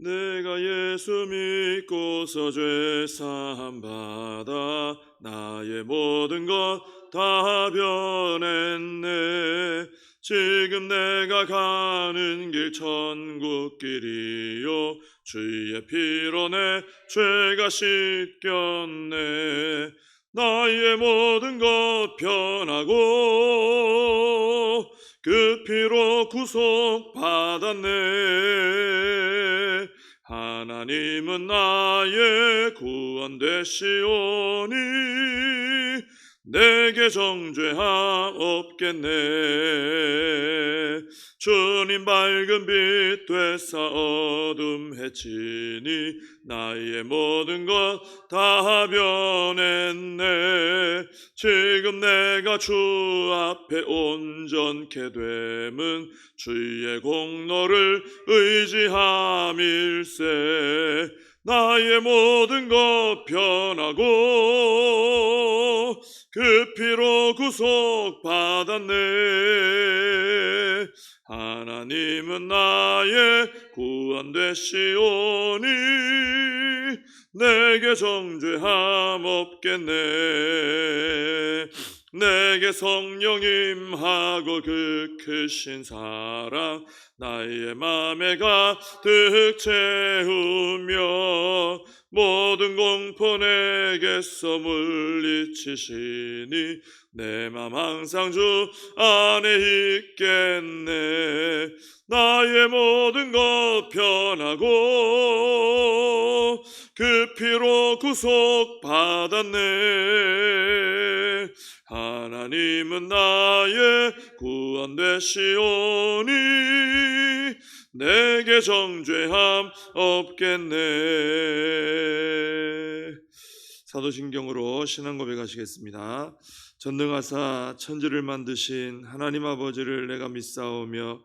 내가 예수 믿고서 죄 사함 받아 나의 모든 것 다 변했네. 지금 내가 가는 길 천국 길이요. 주의 피로 내 죄가 씻겼네. 나의 모든 것 변하고 그 피로 구속 받았네. 하나님은 나의 구원 되시오니 내게 정죄함 없겠네 주님 밝은 빛 되사 어둠 해치니 나의 모든 것 다 변했네. 지금 내가 주 앞에 온전케 됨은 주의 공로를 의지함일세. 나의 모든 것 변하고 그 피로 구속 받았네 하나님은 나의 구원 되시오니 내게 정죄함 없겠네 내게 성령 임하고 그 크신 사랑 나의 맘에 가득 채우며 모든 공포 내게서 물리치시니 내 맘 항상 주 안에 있겠네. 나의 모든 것 변하고 그 피로 구속 받았네 하나님은 나의 구원 되시오니 내게 정죄함 없겠네. 사도신경으로 신앙 고백 하시겠습니다. 전능하사 천지를 만드신 하나님 아버지를 내가 믿사오며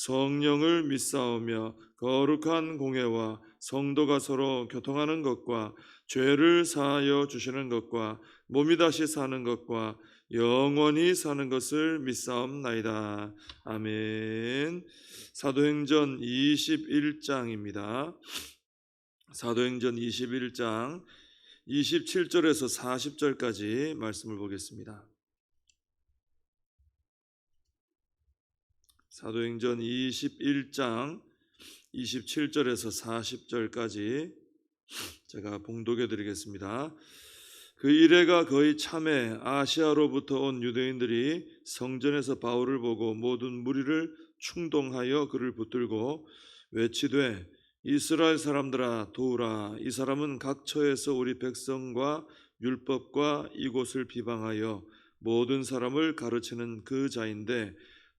성령을 믿사오며 거룩한 공회와 성도가 서로 교통하는 것과 죄를 사하여 주시는 것과 몸이 다시 사는 것과 영원히 사는 것을 믿사옵나이다. 아멘. 사도행전 21장입니다. 사도행전 21장 27절에서 40절까지 말씀을 보겠습니다. 사도행전 21장 27절에서 40절까지 제가 봉독해 드리겠습니다. 그 이래가 거의 참에 아시아로부터 온 유대인들이 성전에서 바울을 보고 모든 무리를 충동하여 그를 붙들고 외치되 이스라엘 사람들아 도우라 이 사람은 각 처에서 우리 백성과 율법과 이곳을 비방하여 모든 사람을 가르치는 그 자인데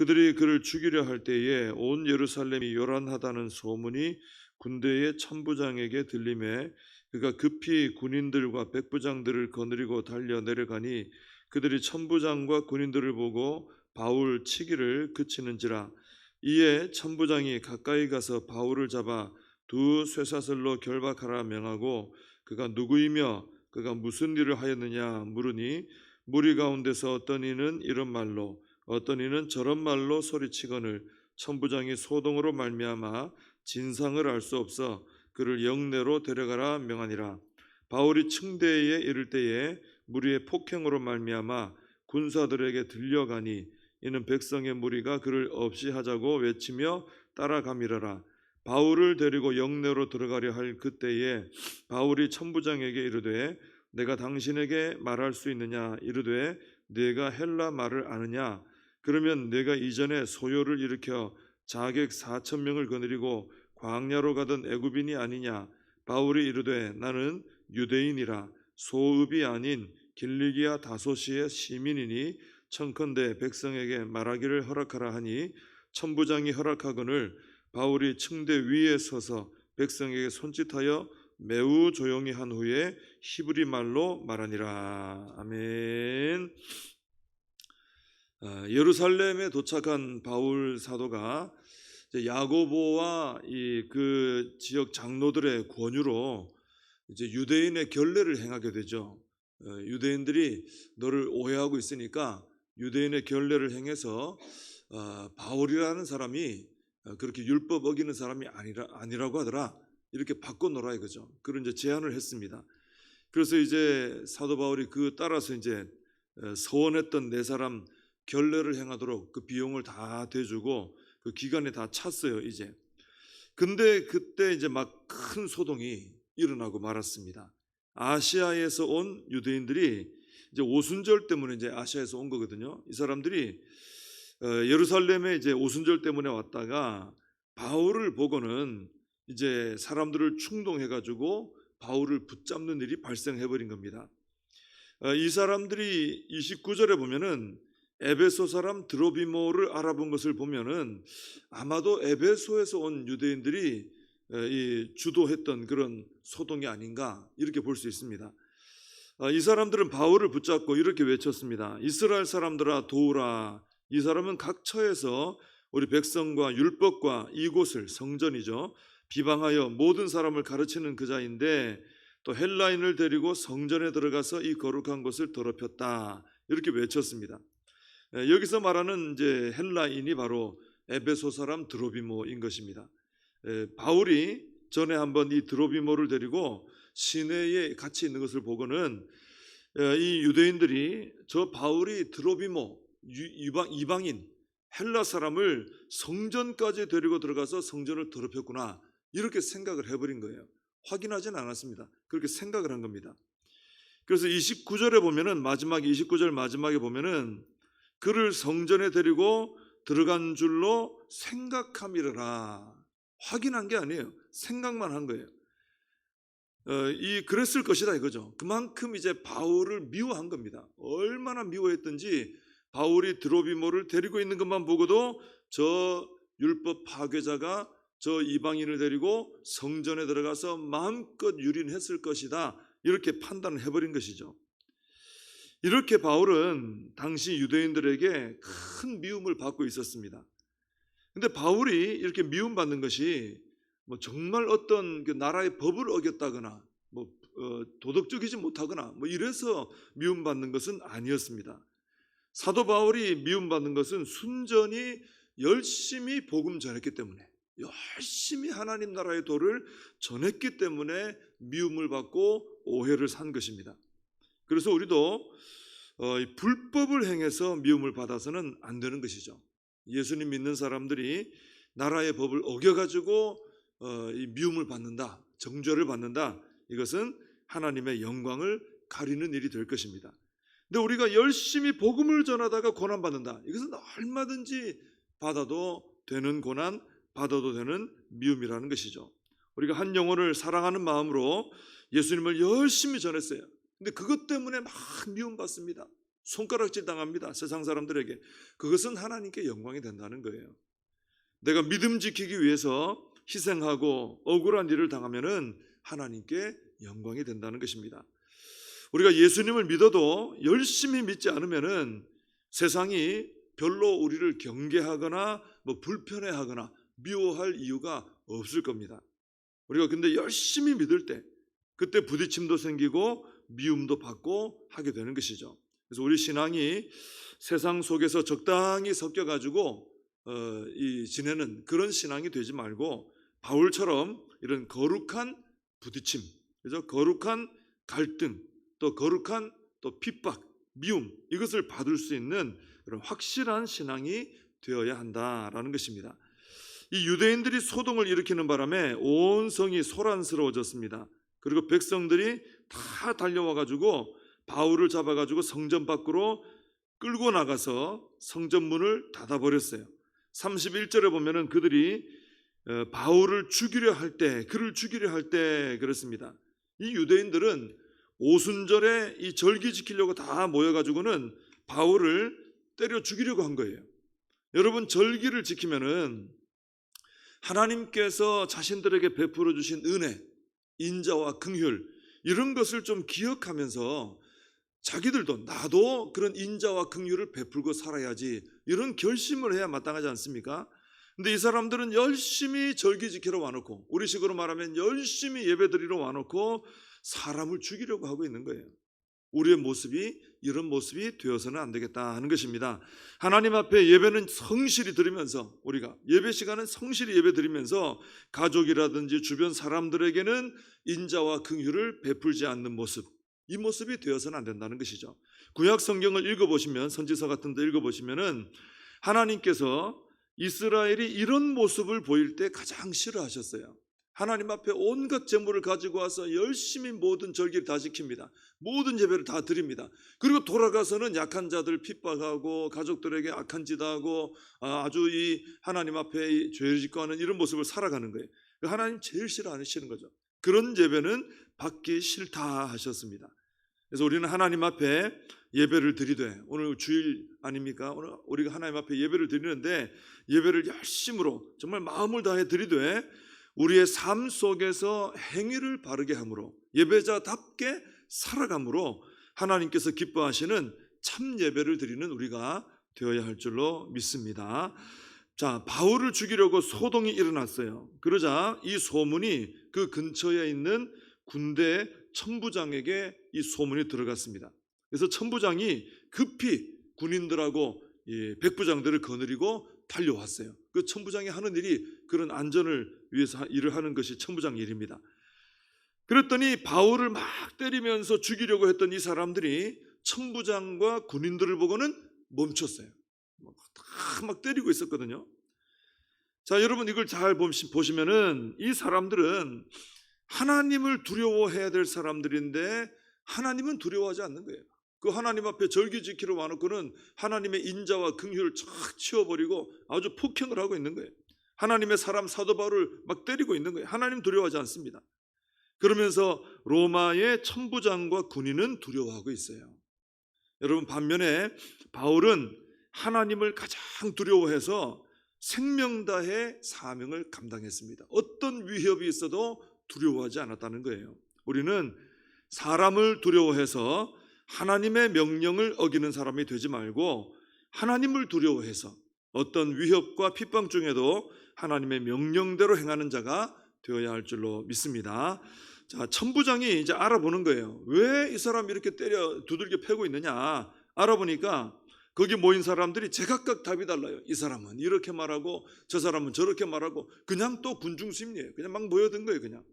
그들이 그를 죽이려 할 때에 온 예루살렘이 요란하다는 소문이 군대의 천부장에게 들림에 그가 급히 군인들과 백부장들을 거느리고 달려 내려가니 그들이 천부장과 군인들을 보고 바울 치기를 그치는지라. 이에 천부장이 가까이 가서 바울을 잡아 두 쇠사슬로 결박하라 명하고 그가 누구이며 그가 무슨 일을 하였느냐 물으니 무리 가운데서 어떤 이는 이런 말로 어떤 이는 저런 말로 소리치거늘 천부장이 소동으로 말미암아 진상을 알 수 없어 그를 영내로 데려가라 명하니라. 바울이 층대에 이를 때에 무리의 폭행으로 말미암아 군사들에게 들려가니 이는 백성의 무리가 그를 없이 하자고 외치며 따라가미러라. 바울을 데리고 영내로 들어가려 할 그때에 바울이 천부장에게 이르되 내가 당신에게 말할 수 있느냐? 이르되 내가 헬라 말을 아느냐 그러면 내가 이전에 소요를 일으켜 자객 4천 명을 거느리고 광야로 가던 애굽인이 아니냐 바울이 이르되 나는 유대인이라 소읍이 아닌 길리기아 다소시의 시민이니 청컨대 백성에게 말하기를 허락하라 하니 천부장이 허락하거늘 바울이 층대 위에 서서 백성에게 손짓하여 매우 조용히 한 후에 히브리 말로 말하니라 아멘. 아, 예루살렘에 도착한 바울 사도가 야고보와 이그 지역 장로들의 권유로 이제 유대인의 결례를 행하게 되죠. 어, 유대인들이 너를 오해하고 있으니까 유대인의 결례를 행해서 어, 바울이라는 사람이 어, 그렇게 율법 어기는 사람이 아니라 아니라고 하더라. 이렇게 바꿔놓으라 이거죠. 그런 이제 제안을 했습니다. 그래서 이제 사도 바울이 그 따라서 이제 어, 서원했던 네 사람 결례를 행하도록 그 비용을 다 대주고 그 기간에 다 찼어요 이제. 근데 그때 이제 막 큰 소동이 일어나고 말았습니다. 아시아에서 온 유대인들이 이제 오순절 때문에 이제 아시아에서 온 거거든요. 이 사람들이 어, 예루살렘에 이제 오순절 때문에 왔다가 바울을 보고는 이제 사람들을 충동해 가지고 바울을 붙잡는 일이 발생해 버린 겁니다. 어, 이 사람들이 29절에 보면은 에베소 사람 드로비모를 알아본 것을 보면은 아마도 에베소에서 온 유대인들이 주도했던 그런 소동이 아닌가 이렇게 볼 수 있습니다. 아, 이 사람들은 바울을 붙잡고 이렇게 외쳤습니다. 이스라엘 사람들아 도우라. 이 사람은 각 처에서 우리 백성과 율법과 이곳을 성전이죠. 비방하여 모든 사람을 가르치는 그자인데 또 헬라인을 데리고 성전에 들어가서 이 거룩한 곳을 더럽혔다. 이렇게 외쳤습니다. 에, 여기서 말하는 이제 헬라인이 바로 에베소 사람 드로비모인 것입니다. 에, 바울이 전에 한번 이 드로비모를 데리고 시내에 같이 있는 것을 보고는 에, 이 유대인들이 저 바울이 드로비모 유- 이방, 이방인 헬라 사람을 성전까지 데리고 들어가서 성전을 더럽혔구나 이렇게 생각을 해버린 거예요. 확인하지는 않았습니다. 그렇게 생각을 한 겁니다. 그래서 29절에 보면은 마지막 29절 마지막에 보면은 그를 성전에 데리고 들어간 줄로 생각함이라 확인한 게 아니에요. 생각만 한 거예요. 어, 이 그랬을 것이다 이거죠. 그만큼 이제 바울을 미워한 겁니다. 얼마나 미워했던지 바울이 드로비모를 데리고 있는 것만 보고도 저 율법 파괴자가 저 이방인을 데리고 성전에 들어가서 마음껏 유린했을 것이다 이렇게 판단을 해버린 것이죠. 이렇게 바울은 당시 유대인들에게 큰 미움을 받고 있었습니다. 근데 바울이 이렇게 미움받는 것이 뭐 정말 어떤 그 나라의 법을 어겼다거나 뭐 어, 도덕적이지 못하거나 뭐 이래서 미움받는 것은 아니었습니다. 사도 바울이 미움받는 것은 순전히 열심히 복음 전했기 때문에 열심히 하나님 나라의 도를 전했기 때문에 미움을 받고 오해를 산 것입니다. 그래서 우리도 어, 이 불법을 행해서 미움을 받아서는 안 되는 것이죠. 예수님 믿는 사람들이 나라의 법을 어겨가지고 어, 이 미움을 받는다, 정죄를 받는다. 이것은 하나님의 영광을 가리는 일이 될 것입니다. 근데 우리가 열심히 복음을 전하다가 고난 받는다. 이것은 얼마든지 받아도 되는 고난, 받아도 되는 미움이라는 것이죠. 우리가 한 영혼을 사랑하는 마음으로 예수님을 열심히 전했어요. 근데 그것 때문에 막 미움받습니다. 손가락질 당합니다. 세상 사람들에게. 그것은 하나님께 영광이 된다는 거예요. 내가 믿음 지키기 위해서 희생하고 억울한 일을 당하면은 하나님께 영광이 된다는 것입니다. 우리가 예수님을 믿어도 열심히 믿지 않으면은 세상이 별로 우리를 경계하거나 뭐 불편해하거나 미워할 이유가 없을 겁니다. 우리가 근데 열심히 믿을 때 그때 부딪힘도 생기고 미움도 받고 하게 되는 것이죠. 그래서 우리 신앙이 세상 속에서 적당히 섞여 가지고 어, 이 지내는 그런 신앙이 되지 말고 바울처럼 이런 거룩한 부딪힘, 그래서 거룩한 갈등, 또 거룩한 또 핍박, 미움 이것을 받을 수 있는 그런 확실한 신앙이 되어야 한다라는 것입니다. 이 유대인들이 소동을 일으키는 바람에 온 성이 소란스러워졌습니다. 그리고 백성들이 다 달려와 가지고 바울을 잡아 가지고 성전 밖으로 끌고 나가서 성전 문을 닫아 버렸어요. 31절에 보면은 그들이 어, 바울을 죽이려 할 때, 그를 죽이려 할 때 그렇습니다. 이 유대인들은 오순절에 이 절기 지키려고 다 모여 가지고는 바울을 때려 죽이려고 한 거예요. 여러분 절기를 지키면은 하나님께서 자신들에게 베풀어 주신 은혜, 인자와 긍휼 이런 것을 좀 기억하면서 자기들도 나도 그런 인자와 긍휼을 베풀고 살아야지 이런 결심을 해야 마땅하지 않습니까? 근데 이 사람들은 열심히 절기 지키러 와놓고 우리식으로 말하면 열심히 예배드리러 와놓고 사람을 죽이려고 하고 있는 거예요. 우리의 모습이 이런 모습이 되어서는 안 되겠다 하는 것입니다. 하나님 앞에 예배는 성실히 드리면서 우리가 예배 시간은 성실히 예배 드리면서 가족이라든지 주변 사람들에게는 인자와 긍휼을 베풀지 않는 모습 이 모습이 되어서는 안 된다는 것이죠. 구약 성경을 읽어 보시면 선지서 같은 데 읽어 보시면은 하나님께서 이스라엘이 이런 모습을 보일 때 가장 싫어하셨어요. 하나님 앞에 온갖 재물을 가지고 와서 열심히 모든 절기를 다 지킵니다. 모든 예배를 다 드립니다. 그리고 돌아가서는 약한 자들 핍박하고 가족들에게 악한 짓 하고 아, 아주 이 하나님 앞에 죄를 짓고 하는 이런 모습을 살아가는 거예요. 하나님 제일 싫어하시는 거죠. 그런 예배는 받기 싫다 하셨습니다. 그래서 우리는 하나님 앞에 예배를 드리되 오늘 주일 아닙니까? 오늘 우리가 하나님 앞에 예배를 드리는데 예배를 열심으로 정말 마음을 다해 드리되 우리의 삶 속에서 행위를 바르게 함으로 예배자답게 살아감으로 하나님께서 기뻐하시는 참 예배를 드리는 우리가 되어야 할 줄로 믿습니다. 자, 바울을 죽이려고 소동이 일어났어요. 그러자 이 소문이 그 근처에 있는 군대 천부장에게 이 소문이 들어갔습니다. 그래서 천부장이 급히 군인들하고 이 백부장들을 거느리고 달려왔어요. 그 천부장이 하는 일이 그런 안전을 위해서 일을 하는 것이 천부장 일입니다. 그랬더니 바울을 막 때리면서 죽이려고 했던 이 사람들이 천부장과 군인들을 보고는 멈췄어요. 다 막 때리고 있었거든요. 자, 여러분 이걸 잘 보시면은 이 사람들은 하나님을 두려워해야 될 사람들인데 하나님은 두려워하지 않는 거예요. 그 하나님 앞에 절기 지키러 와놓고는 하나님의 인자와 긍휼을 쫙 치워버리고 아주 폭행을 하고 있는 거예요. 하나님의 사람 사도 바울을 막 때리고 있는 거예요. 하나님 두려워하지 않습니다. 그러면서 로마의 천부장과 군인은 두려워하고 있어요. 여러분 반면에 바울은 하나님을 가장 두려워해서 생명 다해 사명을 감당했습니다. 어떤 위협이 있어도 두려워하지 않았다는 거예요. 우리는 사람을 두려워해서 하나님의 명령을 어기는 사람이 되지 말고 하나님을 두려워해서 어떤 위협과 핍박 중에도 하나님의 명령대로 행하는 자가 되어야 할 줄로 믿습니다. 자, 천부장이 이제 알아보는 거예요. 왜 이 사람이 이렇게 때려 두들겨 패고 있느냐? 알아보니까 거기 모인 사람들이 제각각 답이 달라요. 이 사람은 이렇게 말하고 저 사람은 저렇게 말하고 그냥 또 군중심리예요. 그냥 막 모여든 거예요, 그냥.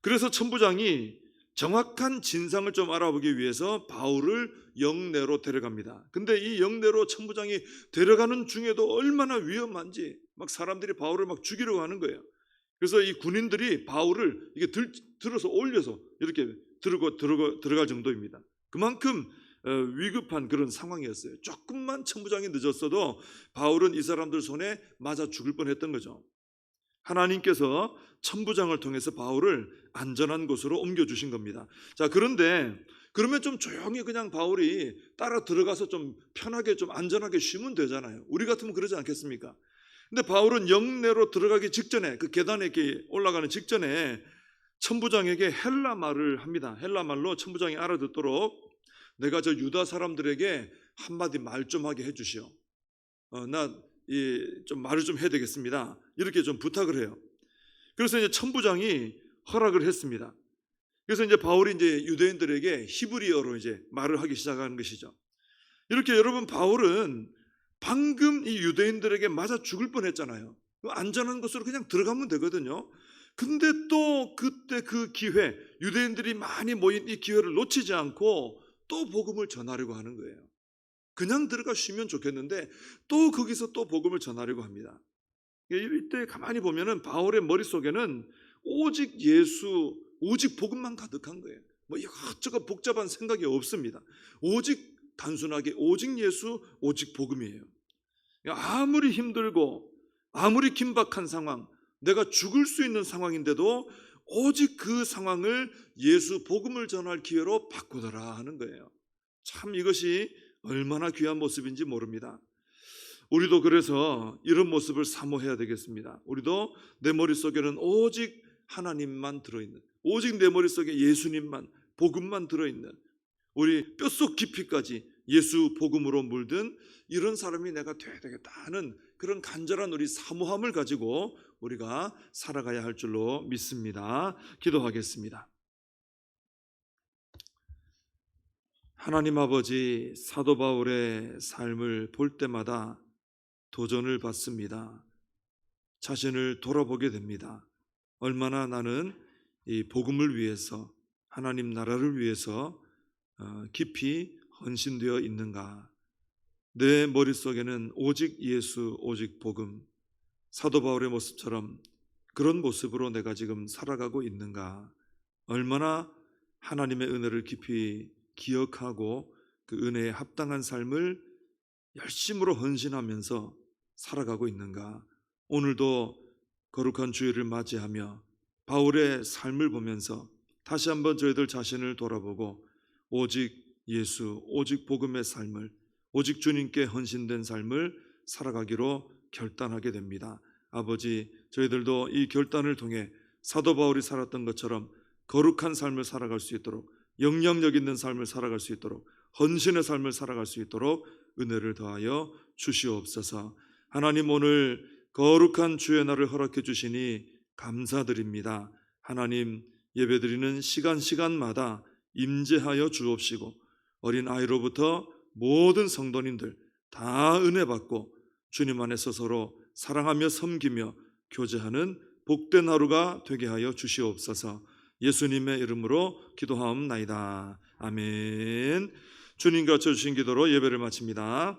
그래서 천부장이 정확한 진상을 좀 알아보기 위해서 바울을 영내로 데려갑니다. 근데 이 영내로 천부장이 데려가는 중에도 얼마나 위험한지 막 사람들이 바울을 막 죽이려고 하는 거예요. 그래서 이 군인들이 바울을 이게 들, 들어서 올려서 이렇게 들고 들어가, 들어갈 정도입니다. 그만큼 어, 위급한 그런 상황이었어요. 조금만 천부장이 늦었어도 바울은 이 사람들 손에 맞아 죽을 뻔했던 거죠. 하나님께서 천부장을 통해서 바울을 안전한 곳으로 옮겨 주신 겁니다. 자, 그런데 그러면 좀 조용히 그냥 바울이 따라 들어가서 좀 편하게 좀 안전하게 쉬면 되잖아요. 우리 같으면 그러지 않겠습니까? 근데 바울은 영내로 들어가기 직전에 그 계단에 이렇게 올라가는 직전에 천부장에게 헬라 말을 합니다. 헬라 말로 천부장이 알아듣도록 내가 저 유다 사람들에게 한마디 말 좀 하게 해주시오. 어, 나좀 말을 좀 해야 되겠습니다. 이렇게 좀 부탁을 해요. 그래서 이제 천부장이 허락을 했습니다. 그래서 이제 바울이 이제 유대인들에게 히브리어로 이제 말을 하기 시작하는 것이죠. 이렇게 여러분 바울은 방금 이 유대인들에게 맞아 죽을 뻔했잖아요. 안전한 곳으로 그냥 들어가면 되거든요. 근데 또 그때 그 기회, 유대인들이 많이 모인 이 기회를 놓치지 않고 또 복음을 전하려고 하는 거예요. 그냥 들어가 쉬면 좋겠는데 또 거기서 또 복음을 전하려고 합니다. 이때 가만히 보면은 바울의 머릿속에는 오직 예수, 오직 복음만 가득한 거예요. 뭐 이것저것 복잡한 생각이 없습니다. 오직 단순하게 오직 예수, 오직 복음이에요. 아무리 힘들고 아무리 긴박한 상황, 내가 죽을 수 있는 상황인데도 오직 그 상황을 예수 복음을 전할 기회로 바꾸더라 하는 거예요. 참 이것이 얼마나 귀한 모습인지 모릅니다. 우리도 그래서 이런 모습을 사모해야 되겠습니다. 우리도 내 머릿속에는 오직 하나님만 들어있는, 오직 내 머릿속에 예수님만, 복음만 들어있는, 우리 뼛속 깊이까지 예수 복음으로 물든 이런 사람이 내가 돼야 되겠다 하는 그런 간절한 우리 사모함을 가지고 우리가 살아가야 할 줄로 믿습니다. 기도하겠습니다. 하나님 아버지 사도 바울의 삶을 볼 때마다 도전을 받습니다. 자신을 돌아보게 됩니다. 얼마나 나는 이 복음을 위해서 하나님 나라를 위해서 어, 깊이 헌신되어 있는가? 내 머릿속에는 오직 예수, 오직 복음, 사도 바울의 모습처럼 그런 모습으로 내가 지금 살아가고 있는가? 얼마나 하나님의 은혜를 깊이 기억하고 그 은혜에 합당한 삶을 열심으로 헌신하면서 살아가고 있는가? 오늘도 거룩한 주일을 맞이하며 바울의 삶을 보면서 다시 한번 저희들 자신을 돌아보고 오직 예수, 오직 복음의 삶을, 오직 주님께 헌신된 삶을 살아가기로 결단하게 됩니다. 아버지, 저희들도 이 결단을 통해 사도 바울이 살았던 것처럼 거룩한 삶을 살아갈 수 있도록 영향력 있는 삶을 살아갈 수 있도록 헌신의 삶을 살아갈 수 있도록 은혜를 더하여 주시옵소서. 하나님 오늘 거룩한 주의 날을 허락해 주시니 감사드립니다. 하나님 예배드리는 시간 시간마다 임재하여 주옵시고 어린 아이로부터 모든 성도님들 다 은혜 받고 주님 안에서 서로 사랑하며 섬기며 교제하는 복된 하루가 되게 하여 주시옵소서. 예수님의 이름으로 기도하옵나이다. 아멘. 주님 가르쳐 주신 기도로 예배를 마칩니다.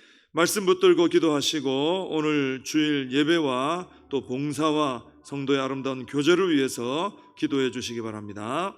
말씀 붙들고 기도하시고 오늘 주일 예배와 또 봉사와 성도의 아름다운 교제를 위해서 기도해 주시기 바랍니다.